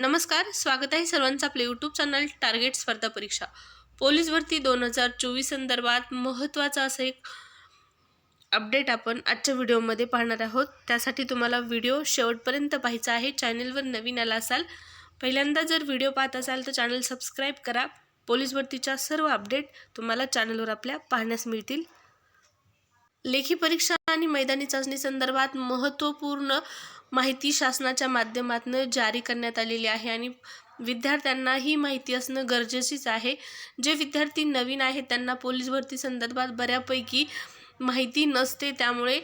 नमस्कार स्वागत आहे सर्वांचं आपले यूट्यूब चॅनल टार्गेट स्पर्धा परीक्षा. पोलीस भरती दोन हजार चोवीस संदर्भात महत्त्वाचा असं एक अपडेट आपण आजच्या व्हिडिओमध्ये पाहणार आहोत. त्यासाठी तुम्हाला व्हिडिओ शेवटपर्यंत पाहायचा आहे. चॅनलवर नवीन आला असाल पहिल्यांदा जर व्हिडिओ पाहत असाल तर चॅनल सबस्क्राईब करा. पोलीस भरतीच्या सर्व अपडेट तुम्हाला चॅनलवर आपल्या पाहण्यास मिळतील. लेखी परीक्षा आणि मैदानी चाचणी संदर्भात महत्त्वपूर्ण माहिती शासनाच्या माध्यमातून जारी करण्यात आलेली आहे आणि विद्यार्थ्यांना ही माहिती असणं गरजेचीच आहे. जे विद्यार्थी नवीन आहेत त्यांना पोलीस भरती संदर्भात बऱ्यापैकी माहिती नसते त्यामुळे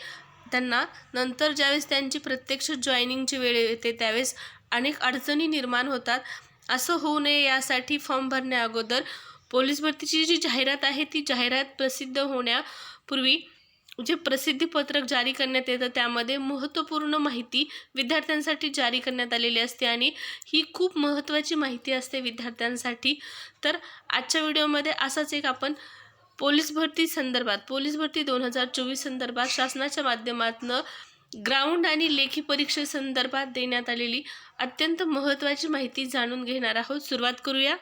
त्यांना नंतर ज्यावेळेस त्यांची प्रत्यक्ष जॉईनिंगची वेळ येते त्यावेळेस अनेक अडचणी निर्माण होतात. असं होऊ नये यासाठी फॉर्म भरण्या अगोदर पोलीस भरतीची जी जाहिरात आहे ती जाहिरात प्रसिद्ध होण्यापूर्वी जे प्रसिद्धीपत्रक जारी करण्यात येतं त्यामध्ये महत्त्वपूर्ण माहिती विद्यार्थ्यांसाठी जारी करण्यात आलेली असते आणि ही खूप महत्त्वाची माहिती असते विद्यार्थ्यांसाठी. तर आजच्या व्हिडिओमध्ये असाच एक आपण पोलीस भरती संदर्भात पोलीस भरती दोन हजार चोवीस संदर्भात शासनाच्या माध्यमातून ग्राउंड आणि लेखी परीक्षेसंदर्भात देण्यात आलेली अत्यंत महत्त्वाची माहिती जाणून घेणार आहोत. सुरुवात करूया.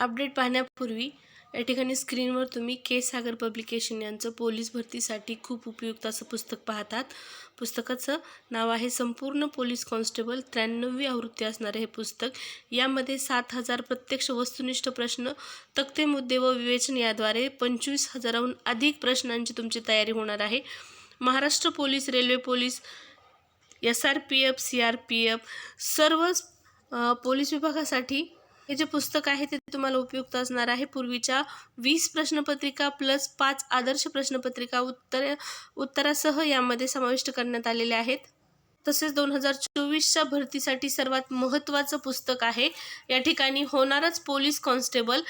अपडेट पाहण्यापूर्वी या ठिकाणी स्क्रीनवर तुम्ही के सागर पब्लिकेशन यांचं पोलीस भरतीसाठी खूप उपयुक्त असं पुस्तक पाहतात. पुस्तकाचं नाव आहे संपूर्ण पोलीस कॉन्स्टेबल त्र्याण्णवी आवृत्ती असणारे हे पुस्तक. यामध्ये सात हजार प्रत्यक्ष वस्तुनिष्ठ प्रश्न तक्ते मुद्दे व विवेचन याद्वारे पंचवीस हजाराहून अधिक प्रश्नांची तुमची तयारी होणार आहे. Maharashtra police railway police S R P F C R P F सर्व पोलीस विभागासाठी हे जे पुस्तक आहे ते तुम्हाला उपयुक्त असणार आहे. पूर्वीच्या वीस प्रश्नपत्रिका प्लस पाच आदर्श प्रश्नपत्रिका उत्तर उत्तरासह यामध्ये समाविष्ट करण्यात आलेले आहेत. तसेच दोन हजार चोवीसच्या भरतीसाठी सर्वात महत्त्वाचं पुस्तक आहे. या ठिकाणी होणारच पोलीस कॉन्स्टेबल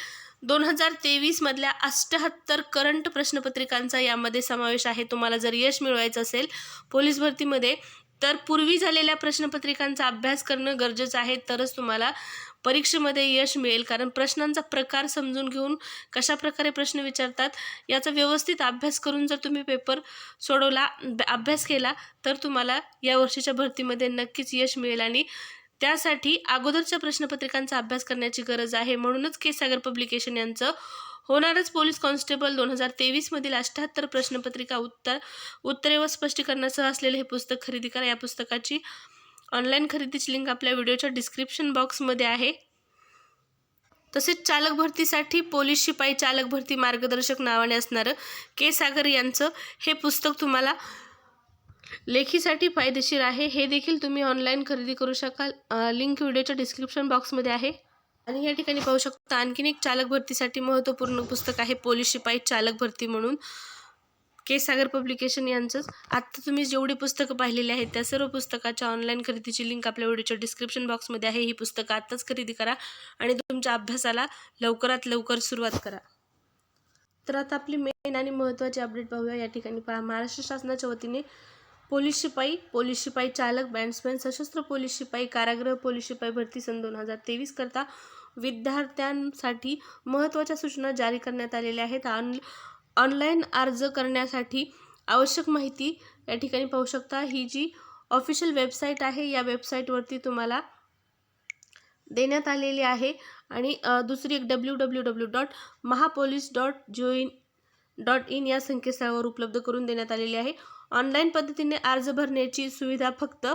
दोन हजार तेवीसमधल्या अष्ट्याहत्तर करंट प्रश्नपत्रिकांचा यामध्ये समावेश आहे. तुम्हाला जर यश मिळवायचं असेल पोलीस भरतीमध्ये तर पूर्वी झालेल्या प्रश्नपत्रिकांचा अभ्यास करणं गरजेचं आहे. तरच तुम्हाला परीक्षेमध्ये यश मिळेल कारण प्रश्नांचा प्रकार समजून घेऊन कशा प्रकारे प्रश्न विचारतात याचा व्यवस्थित अभ्यास करून जर तुम्ही पेपर सोडवला अभ्यास केला तर तुम्हाला या वर्षीच्या भरतीमध्ये नक्कीच यश मिळेल आणि त्यासाठी अगोदरच्या प्रश्नपत्रिकांचा अभ्यास करण्याची गरज आहे. म्हणूनच के. सागर पब्लिकेशन यांचं होणारच पोलीस कॉन्स्टेबल दोन हजार तेवीसमधील अठ्ठ्याहत्तर प्रश्नपत्रिका उत्तर उत्तरे व स्पष्टीकरणासह असलेले हे पुस्तक खरेदी करा. या पुस्तकाची ऑनलाईन खरेदीची लिंक आपल्या व्हिडिओच्या डिस्क्रिप्शन बॉक्समध्ये आहे. तसेच चालक भरतीसाठी पोलीस शिपाई चालक भरती मार्गदर्शक नावाने असणारं के सागर यांचं हे पुस्तक तुम्हाला लेखीसाठी फायदेशीर आहे. हे देखील तुम्ही ऑनलाईन खरेदी करू शकाल. लिंक व्हिडिओच्या डिस्क्रिप्शन बॉक्समध्ये आहे. आणि या ठिकाणी पाहू शकता आणखीन एक चालक भरतीसाठी महत्त्वपूर्ण पुस्तक आहे पोलीस शिपाई चालक भरती म्हणून. के. सागर पब्लिकेशन यांचंच. आत्ता तुम्ही जेवढी पुस्तकं पाहिलेली आहेत त्या सर्व पुस्तकाच्या ऑनलाईन खरेदीची लिंक आपल्या व्हिडिओच्या डिस्क्रिप्शन बॉक्समध्ये आहे. ही पुस्तकं आत्ताच खरेदी करा आणि तुमच्या अभ्यासाला लवकरात लवकर सुरुवात करा. तर आता आपली मेन आणि महत्त्वाची अपडेट पाहूया. या ठिकाणी पहा महाराष्ट्र शासनाच्या वतीने पोलीस शिपाई पोलीस शिपाई चालक बँड्समॅन सशस्त्र पोलीस शिपाई कारागृह पोलीस शिपाई भरती सन दोन हजार तेवीस करता विद्यार्थ्यांसाठी महत्त्वाच्या सूचना जारी करण्यात आलेल्या आहेत. ऑन ऑनलाईन अर्ज करण्यासाठी आवश्यक माहिती या ठिकाणी पाहू शकता. ही जी ऑफिशियल वेबसाईट आहे या वेबसाईटवरती तुम्हाला देण्यात आलेली आहे. आणि दुसरी एक W W W dot Mahapolice dot join dot in या संकेतस्थळावर उपलब्ध करून देण्यात आलेली आहे. ऑनलाईन पद्धतीने अर्ज भरण्याची सुविधा फक्त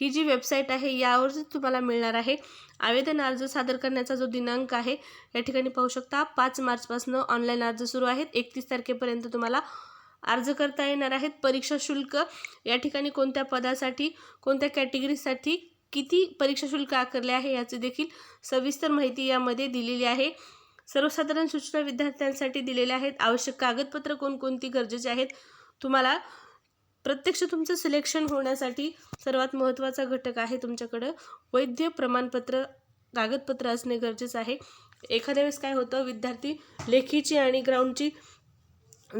ही जी वेबसाईट आहे यावरच तुम्हाला मिळणार आहे आवेदन अर्ज सादर करण्याचा जो दिनांक आहे या ठिकाणी पाहू शकता पाच मार्चपासून ऑनलाईन अर्ज सुरू आहेत. एकतीस तारखेपर्यंत तुम्हाला अर्ज करता येणार आहेत. परीक्षा शुल्क या ठिकाणी कोणत्या पदासाठी कोणत्या कॅटेगरीसाठी किती परीक्षा शुल्क आकारले आहे याची देखील सविस्तर माहिती यामध्ये दिलेली आहे. सर्वसाधारण सूचना विद्यार्थ्यांसाठी दिलेल्या आहेत. आवश्यक कागदपत्र कोणकोणती गरजेचे आहेत तुम्हाला प्रत्यक्ष तुमचं सिलेक्शन होण्यासाठी सर्वात महत्त्वाचा घटक आहे तुमच्याकडं. वैद्य प्रमाणपत्र कागदपत्र असणे गरजेचं आहे. एखाद्या वेळेस काय होतं विद्यार्थी लेखीची आणि ग्राउंडची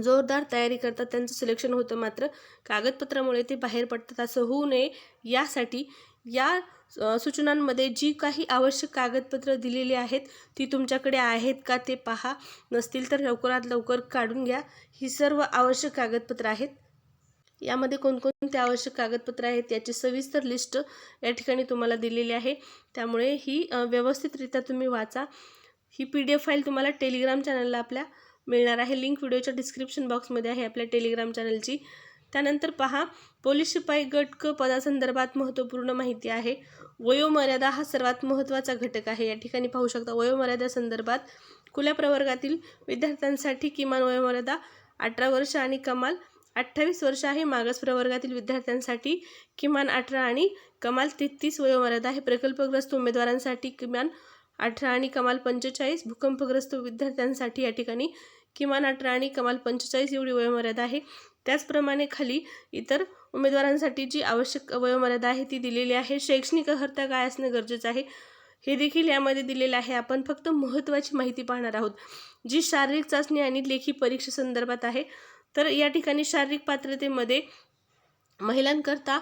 जोरदार तयारी करतात त्यांचं सिलेक्शन होतं मात्र कागदपत्रामुळे ते बाहेर पडतात असं होऊ नये. यासाठी या सूचनांमध्ये जी काही आवश्यक कागदपत्र दिलेली आहेत ती तुमच्याकडे आहेत का ते पहा. नसतील तर लवकरात लवकर काढून घ्या. ही सर्व आवश्यक कागदपत्र आहेत. यामध्ये कोणकोणते आवश्यक कागदपत्र आहेत याची सविस्तर लिस्ट या ठिकाणी तुम्हाला दिलेली आहे. त्यामुळे ही व्यवस्थितरित्या तुम्ही वाचा. ही पी डी एफ फाईल तुम्हाला टेलिग्राम चॅनलला आपल्या मिळणार आहे. लिंक व्हिडिओच्या डिस्क्रिप्शन बॉक्समध्ये आहे आपल्या टेलिग्राम चॅनलची. त्यानंतर पहा पोलीस शिपाई गट क पदासंदर्भात महत्त्वपूर्ण माहिती आहे. वयोमर्यादा हा सर्वात महत्त्वाचा घटक आहे. या ठिकाणी पाहू शकता वयोमर्यादेसंदर्भात खुल्या प्रवर्गातील विद्यार्थ्यांसाठी किमान वयोमर्यादा अठरा वर्ष आणि कमाल अठ्ठावीस वर्ष आहे मागास प्रवर्गातील विद्यार्थ्यांसाठी किमान अठरा आणि कमाल तेहतीस वयोमर्यादा आहे. प्रकल्पग्रस्त उमेदवारांसाठी किमान अठरा आणि कमाल पंचेचाळीस भूकंपग्रस्त विद्यार्थ्यांसाठी या ठिकाणी किमान अठरा आणि कमाल पंचेचाळीस एवढी वयोमर्यादा आहे. त्याचप्रमाणे खाली इतर उमेदवारांसाठी जी आवश्यक वयोमर्यादा आहे ती दिलेली आहे. शैक्षणिक अर्हता काय असणं गरजेचं आहे? हे देखील यामध्ये दिलेलं आहे. आपण फक्त महत्त्वाची माहिती पाहणार आहोत. जी शारीरिक चाचणी आणि लेखी परीक्षेसंदर्भात आहे तर या ठिकाणी शारीरिक पात्रतेमध्ये महिलांकरता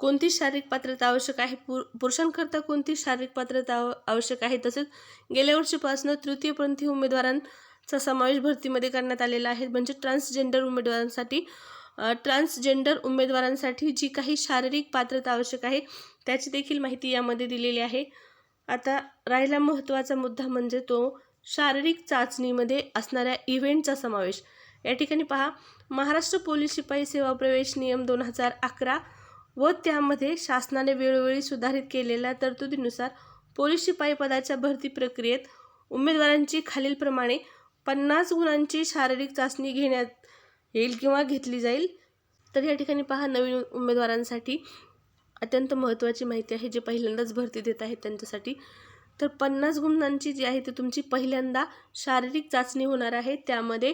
कोणती शारीरिक पात्रता आवश्यक आहे? पुर पुरुषांकरता कोणती शारीरिक पात्रता आवश्यक आहे? तसेच गेल्या वर्षीपासून तृतीयपंथी उमेदवारांचा समावेश भरतीमध्ये करण्यात आलेला आहे. म्हणजे ट्रान्सजेंडर उमेदवारांसाठी ट्रान्सजेंडर उमेदवारांसाठी जी काही शारीरिक पात्रता आवश्यक आहे त्याची देखील माहिती यामध्ये दिलेली आहे. आता राहिला महत्त्वाचा मुद्दा म्हणजे तो शारीरिक चाचणीमध्ये असणाऱ्या इव्हेंटचा समावेश. या ठिकाणी पहा महाराष्ट्र पोलीस शिपाई सेवा प्रवेश नियम दोन हजार अकरा व त्यामध्ये शासनाने वेळोवेळी सुधारित केलेल्या तरतुदीनुसार पोलीस शिपाई पदाच्या भरती प्रक्रियेत उमेदवारांची खालीलप्रमाणे पन्नास गुणांची शारीरिक चाचणी घेण्यात येईल किंवा घेतली जाईल. तर या ठिकाणी पहा नवीन उमेदवारांसाठी अत्यंत महत्त्वाची माहिती आहे जे पहिल्यांदाच भरती देत आहेत त्यांच्यासाठी. तर पन्नास गुणांची जी आहे ती तुमची पहिल्यांदा शारीरिक चाचणी होणार आहे. त्यामध्ये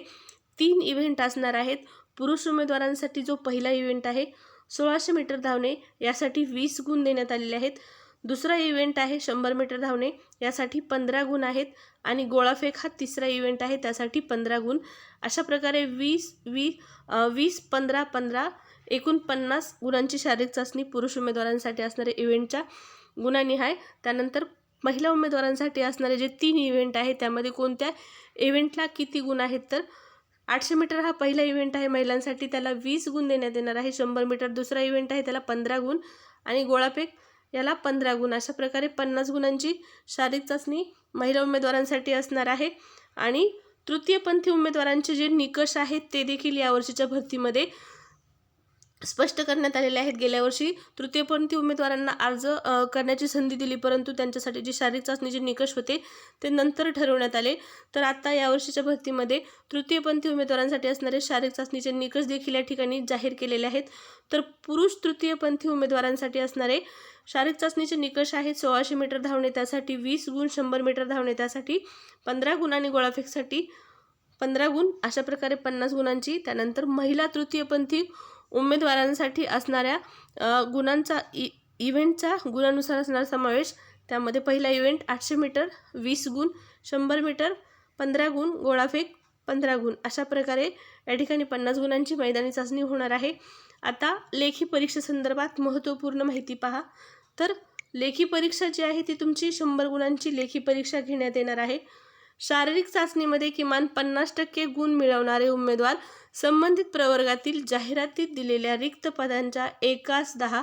तीन इव्हेंट असणार आहेत. पुरुष उमेदवारांसाठी जो पहिला इव्हेंट आहे सोळाशे मीटर धावणे यासाठी वीस गुण देण्यात आलेले आहेत. दुसरा इव्हेंट आहे शंभर मीटर धावणे यासाठी पंधरा गुण आहेत आणि गोळाफेक हा तिसरा इव्हेंट आहे त्यासाठी पंधरा गुण. अशा प्रकारे वीस वी वीस पंधरा पंधरा एकूण पन्नास गुणांची शारीरिक चाचणी पुरुष उमेदवारांसाठी असणारे इव्हेंटच्या गुणांनी आहे. त्यानंतर महिला उमेदवारांसाठी असणारे जे तीन इव्हेंट आहे त्यामध्ये कोणत्या इव्हेंटला किती गुण आहेत तर आठशे मीटर हा पहिला इव्हेंट आहे. महिलांसाठी त्याला वीस गुण देण्यात येणार आहे. शंभर मीटर दुसरा इव्हेंट आहे. त्याला पंधरा गुण आणि गोळाफेक याला पंधरा गुण. अशा प्रकारे पन्नास गुणांची शारीरिक चाचणी महिला उमेदवारांसाठी असणार आहे. आणि तृतीयपंथी उमेदवारांचे जे निकष आहेत ते देखील यावर्षीच्या भरतीमध्ये स्पष्ट करण्यात आलेले आहेत. गेल्या वर्षी तृतीयपंथी उमेदवारांना अर्ज करण्याची संधी दिली परंतु त्यांच्यासाठी जी शारीरिक चाचणीचे निकष होते ते नंतर ठरवण्यात आले. तर आता यावर्षीच्या भरतीमध्ये तृतीयपंथी उमेदवारांसाठी असणारे शारीरिक चाचणीचे निकष देखील या ठिकाणी जाहीर केलेले आहेत. तर पुरुष तृतीयपंथी उमेदवारांसाठी असणारे शारीरिक चाचणीचे निकष आहेत सोळाशे मीटर धावणे त्यासाठी वीस गुण शंभर मीटर धावणे त्यासाठी पंधरा गुण आणि गोळाफेकसाठी पंधरा गुण अशा प्रकारे पन्नास गुणांची. त्यानंतर महिला तृतीयपंथी उमेदवारांसाठी असणाऱ्या गुणांचा इ इव्हेंटचा गुणानुसार असणारा समावेश. त्यामध्ये पहिला इव्हेंट आठशे मीटर वीस गुण शंभर मीटर पंधरा गुण गोळाफेक पंधरा गुण. अशा प्रकारे या ठिकाणी पन्नास गुणांची मैदानी चाचणी होणार आहे. आता लेखी परीक्षेसंदर्भात महत्त्वपूर्ण माहिती पहा. तर लेखी परीक्षा जी आहे ती तुमची शंभर गुणांची लेखी परीक्षा घेण्यात येणार आहे. शारीरिक चाचणीमध्ये किमान पन्नास टक्के गुण मिळवणारे उमेदवार संबंधित प्रवर्गातील जाहिरातीत दिलेल्या रिक्त पदांच्या एकास दहा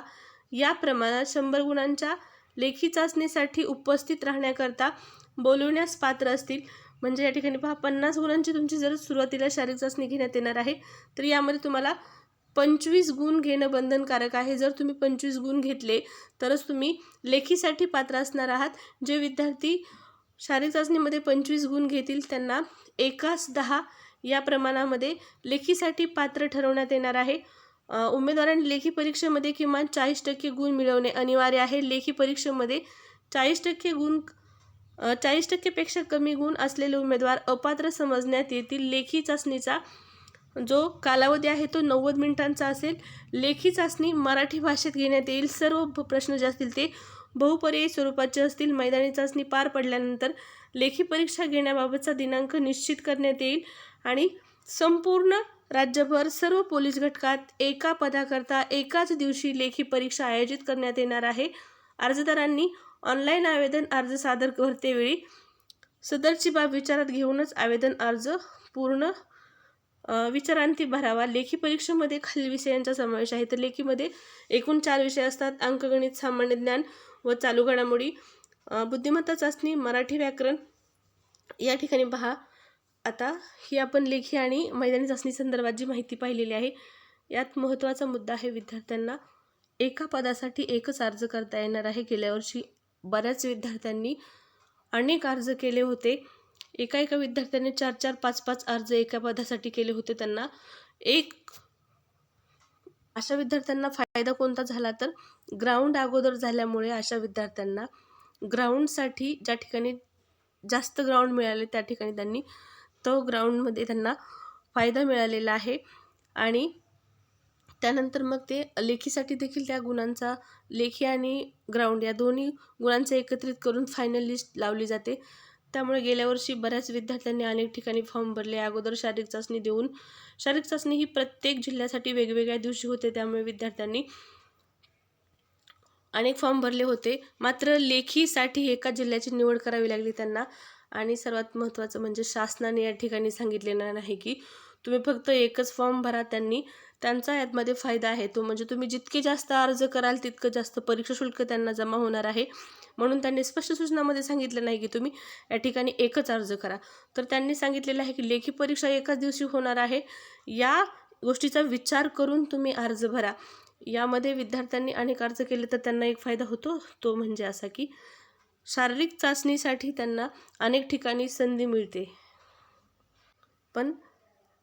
या प्रमाणात शंभर गुणांच्या लेखी चाचणीसाठी उपस्थित राहण्याकरता बोलवण्यास पात्र असतील. म्हणजे या ठिकाणी पहा पन्नास गुणांची तुमची जर सुरुवातीला शारीरिक चाचणी घेण्यात येणार आहे तर यामध्ये तुम्हाला पंचवीस गुण घेणं बंधनकारक आहे. जर तुम्ही पंचवीस गुण घेतले तरच तुम्ही लेखीसाठी पात्र असणार आहात. जे विद्यार्थी शारीरिक चाचणीमध्ये पंचवीस गुण घेतील त्यांना एकास दहा या प्रमाणामध्ये लेखीसाठी पात्र ठरवण्यात येणार आहे. उमेदवारांनी लेखी परीक्षेमध्ये किमान चाळीस टक्के गुण मिळवणे अनिवार्य आहे. लेखी परीक्षेमध्ये चाळीस टक्के गुण चाळीस टक्केपेक्षा कमी गुण असलेले उमेदवार अपात्र समजण्यात येतील. लेखी चाचणीचा जो कालावधी आहे तो नव्वद मिनिटांचा असेल. लेखी चाचणी मराठी भाषेत घेण्यात येईल. सर्व प्रश्न जे असतील ते बहुपर्यायी स्वरूपाचे असतील मैदानी चाचणी पार पडल्यानंतर लेखी परीक्षा घेण्याबाबतचा दिनांक निश्चित करण्यात येईल आणि संपूर्ण राज्यभर सर्व पोलीस घटकात एका पदाकरता एकाच दिवशी लेखी परीक्षा आयोजित करण्यात येणार आहे. अर्जदारांनी ऑनलाईन आवेदन अर्ज सादर करतेवेळी सदरची बाब विचारात घेऊनच आवेदन अर्ज पूर्ण विचारांती भरावा. लेखी परीक्षेमध्ये खालील विषयांचा समावेश आहे. तर लेखीमध्ये एकूण चार विषय असतात. अंकगणित सामान्य ज्ञान व चालू घडामोडी. बुद्धिमत्ता चाचणी मराठी व्याकरण. या ठिकाणी पहा. आता ही आपण लेखी आणि मैदानी चाचणी संदर्भात जी माहिती पाहिलेली आहे यात महत्त्वाचा मुद्दा आहे विद्यार्थ्यांना एका पदासाठी एकच अर्ज करता येणार आहे. गेल्या वर्षी बऱ्याच विद्यार्थ्यांनी अनेक अर्ज केले होते. एका एका विद्यार्थ्याने चार चार पाच पाच अर्ज एका पदासाठी केले होते त्यांना. एक अशा विद्यार्थ्यांना फायदा कोणता झाला तर ग्राउंड अगोदर झाल्यामुळे अशा विद्यार्थ्यांना ग्राउंडसाठी ज्या ठिकाणी जास्त ग्राउंड मिळाले त्या ठिकाणी त्यांनी तो ग्राउंडमध्ये त्यांना फायदा मिळालेला आहे. आणि त्यानंतर मग ते लेखीसाठी देखील त्या गुणांचा लेखी आणि ग्राउंड या दोन्ही गुणांचे एकत्रित करून फायनल लिस्ट लावली जाते. त्यामुळे गेल्या वर्षी बऱ्याच विद्यार्थ्यांनी अनेक ठिकाणी फॉर्म भरले. अगोदर शारीरिक चाचणी देऊन शारीरिक चाचणी ही प्रत्येक जिल्ह्यासाठी वेगवेगळ्या दिवशी होते त्यामुळे विद्यार्थ्यांनी अनेक फॉर्म भरले होते. मात्र लेखीसाठी एका जिल्ह्याची निवड करावी लागली त्यांना. आणि सर्वात महत्त्वाचं म्हणजे शासनाने या ठिकाणी सांगितलेलं नाही की तुम्ही फक्त एकच फॉर्म भरा त्यांनी त्यांचा यातमध्ये फायदा आहे. तो म्हणजे तुम्ही जितके जास्त अर्ज कराल तितकं जास्त परीक्षा शुल्क त्यांना जमा होणार आहे. म्हणून त्यांनी स्पष्ट सूचनामध्ये सांगितलं नाही की तुम्ही या ठिकाणी एकच अर्ज करा. तर त्यांनी सांगितलेलं आहे की लेखी परीक्षा एकाच दिवशी होणार आहे. या गोष्टीचा विचार करून तुम्ही अर्ज भरा. यामध्ये विद्यार्थ्यांनी अनेक अर्ज केले तर त्यांना एक फायदा होतो. तो म्हणजे असा की शारीरिक चाचणीसाठी त्यांना अनेक ठिकाणी संधी मिळते. पण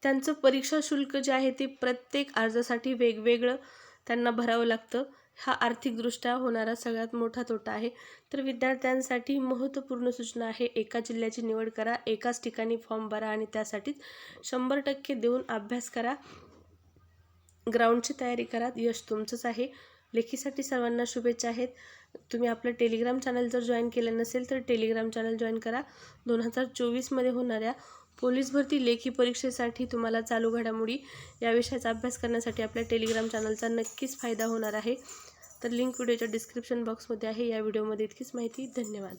त्यांचं परीक्षा शुल्क जे आहे ते प्रत्येक अर्जासाठी वेगवेगळं त्यांना भरावं लागतं. हा आर्थिकदृष्ट्या होणारा सगळ्यात मोठा तोटा आहे. तर विद्यार्थ्यांसाठी महत्त्वपूर्ण सूचना आहे एका जिल्ह्याची निवड करा एकाच ठिकाणी फॉर्म भरा आणि त्यासाठीच शंभर टक्के देऊन अभ्यास करा. ग्राउंडची तयारी करा यश तुमचंच आहे. लेखीसाठी सर्वांना शुभेच्छा आहेत. तुम्ही आपलं टेलिग्राम चॅनल जर जॉईन केलं नसेल तर टेलिग्राम चॅनल जॉईन करा. दोन हजार चोवीसमध्ये होणाऱ्या पोलीस भरती लेखी परीक्षेसाठी तुम्हाला चालू घडामोडी या विषयाचा अभ्यास करण्यासाठी आपल्या टेलिग्राम चॅनलचा नक्कीच फायदा होणार आहे. तर लिंक व्हिडिओच्या डिस्क्रिप्शन बॉक्समध्ये आहे. या व्हिडिओमध्ये इतकीच माहिती. धन्यवाद.